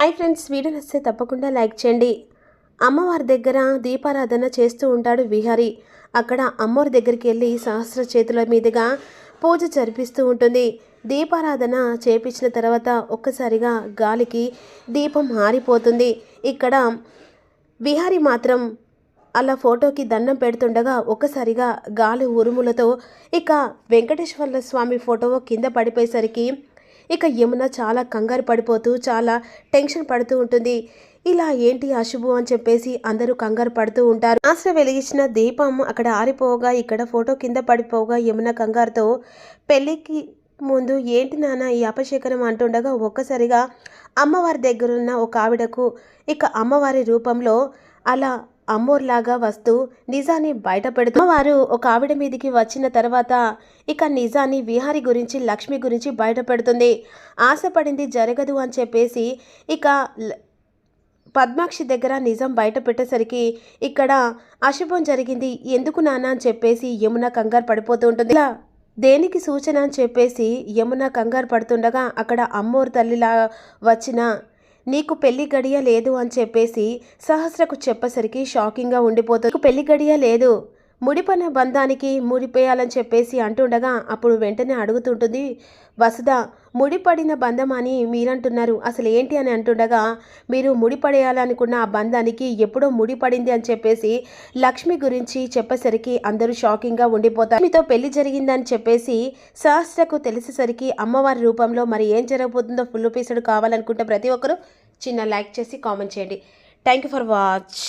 Hi friends video నచ్చితే తప్పకుండా like చేయండి. అమ్మవారి దగ్గర దీపారాధన చేస్తూ ఉంటాడు విహారీ. అక్కడ అమ్మవారి దగ్గరికి వెళ్ళి సహస్ర చేతుల మీదుగా పూజ జరిపిస్తూ ఉంటుంది. దీపారాధన చేపించిన తర్వాత ఒక్కసారిగా గాలికి దీపం మారిపోతుంది ఇక్కడ విహారీ మాత్రం అలా ఫోటోకి దండం పెడుతుండగా ఒక్కసారిగా గాలి ఉరుములతో ఇక వెంకటేశ్వర స్వామి ఫోటో కింద పడిపోయేసరికి ఇక యమున చాలా కంగారు పడిపోతూ చాలా టెన్షన్ పడుతూ ఉంటుంది. ఇలా ఏంటి అశుభం అని చెప్పేసి అందరూ కంగారు పడుతూ ఉంటారు. ఆశ్ర వెలిగించిన దీపం అక్కడ ఆరిపోగా ఇక్కడ ఫోటో కింద పడిపోగా యమున కంగారుతో పెళ్ళికి ముందు ఏంటి నాన్న ఈ అపశేఖరం అంటుండగా ఒక్కసారిగా అమ్మవారి దగ్గరున్న ఒక ఆవిడకు. ఇక అమ్మవారి రూపంలో అలా అమ్మోర్లాగా వస్తూ నిజాన్ని బయటపెడుతూ వారు ఒక ఆవిడ మీదికి వచ్చిన తర్వాత ఇక నిజాన్ని విహారి గురించి లక్ష్మి గురించి బయటపెడుతుంది. ఆశపడింది జరగదు అని చెప్పేసి ఇక పద్మాక్షి దగ్గర నిజం బయట పెట్టేసరికి ఇక్కడ అశుభం జరిగింది. ఎందుకు నాన్న అని చెప్పేసి యమున కంగారు పడిపోతూ ఉంటుంది. ఇలా దేనికి సూచన అని చెప్పేసి యమున కంగారు పడుతుండగా అక్కడ అమ్మోరు తల్లిలా వచ్చిన నీకు పెళ్ళి గడియ లేదు అని చెప్పేసి సహస్రకు చెప్పేసరికి షాకింగ్గా ఉండిపోతుంది "నీకు పెళ్ళి గడియ లేదు. ముడిపడిన బంధానికి ముడిపేయాలని చెప్పేసి అంటుండగా అప్పుడు వెంటనే అడుగుతుంటుంది వసుధ ముడిపడిన బంధం అని మీరంటున్నారు. అసలు ఏంటి అని అంటుండగా మీరు ముడిపడేయాలనుకున్న ఆ బంధానికి ఎప్పుడో ముడిపడింది అని చెప్పేసి లక్ష్మి గురించి చెప్పేసరికి అందరూ షాకింగ్గా ఉండిపోతారు. మీతో పెళ్ళి జరిగిందని చెప్పేసి సహస్రకు తెలిసేసరికి అమ్మవారి రూపంలో మరి ఏం జరగబోతుందో ఫుల్ పీసుడు కావాలనుకుంటే ప్రతి ఒక్కరూ చిన్న లైక్ చేసి కామెంట్ చేయండి. Thank you for watch.